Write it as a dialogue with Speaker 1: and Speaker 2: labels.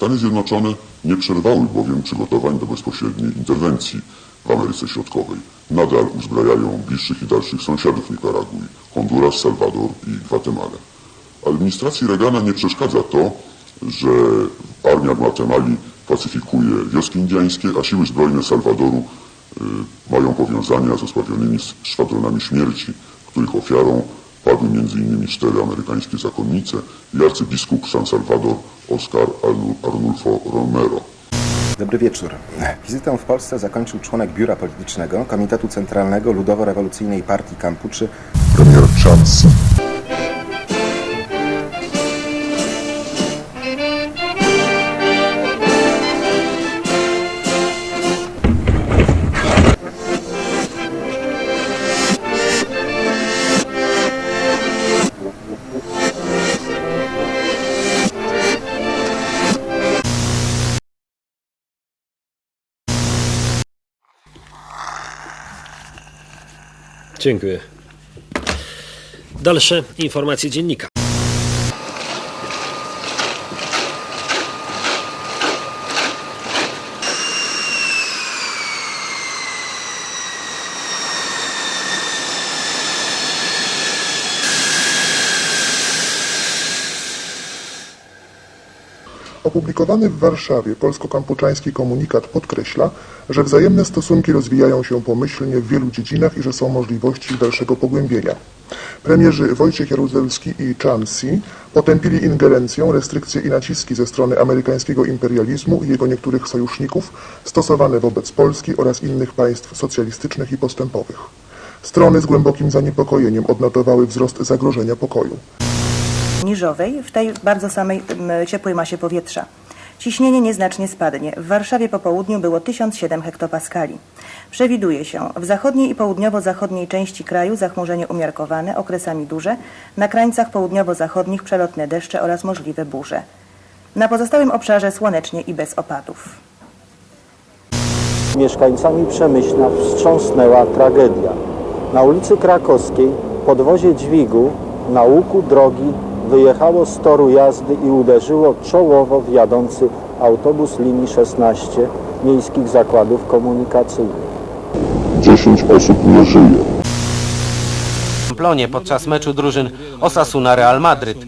Speaker 1: Stany Zjednoczone nie przerwały bowiem przygotowań do bezpośredniej interwencji w Ameryce Środkowej. Nadal uzbrajają bliższych i dalszych sąsiadów Nikaragui, Honduras, Salwador i Gwatemalę. Administracji Reagana nie przeszkadza to, że armia Gwatemali pacyfikuje wioski indyjskie, a siły zbrojne Salwadoru y, mają powiązania z osławionymi szwadronami śmierci, których ofiarą padły m.in. cztery amerykańskie zakonnice i arcybiskup San Salvador Arnu- Arnulfo Romero.
Speaker 2: Dobry wieczór. Wizytę w Polsce zakończył członek Biura Politycznego Komitetu Centralnego Ludowo-Rewolucyjnej Partii Kampuczy
Speaker 1: Premier Chance.
Speaker 3: Dziękuję. Dalsze informacje dziennika.
Speaker 4: Opublikowany w Warszawie polsko-kampuczański komunikat podkreśla, że wzajemne stosunki rozwijają się pomyślnie w wielu dziedzinach i że są możliwości dalszego pogłębienia. Premierzy Wojciech Jaruzelski i Chan Si potępili ingerencję, restrykcje i naciski ze strony amerykańskiego imperializmu i jego niektórych sojuszników stosowane wobec Polski oraz innych państw socjalistycznych i postępowych. Strony z głębokim zaniepokojeniem odnotowały wzrost zagrożenia pokoju.
Speaker 5: Niżowej w tej bardzo samej ciepłej masie powietrza. Ciśnienie nieznacznie spadnie. W Warszawie po południu było 1007 hektopaskali. Przewiduje się w zachodniej i południowo-zachodniej części kraju zachmurzenie umiarkowane, okresami duże, na krańcach południowo-zachodnich przelotne deszcze oraz możliwe burze. Na pozostałym obszarze słonecznie i bez opadów.
Speaker 6: Mieszkańcami Przemyśla wstrząsnęła tragedia. Na ulicy Krakowskiej podwozie dźwigu na łuku drogi wyjechało z toru jazdy i uderzyło czołowo w jadący autobus linii 16 miejskich zakładów komunikacyjnych.
Speaker 1: 10 osób nie żyje.
Speaker 7: Plonie podczas meczu drużyn Osasuna Real Madryt.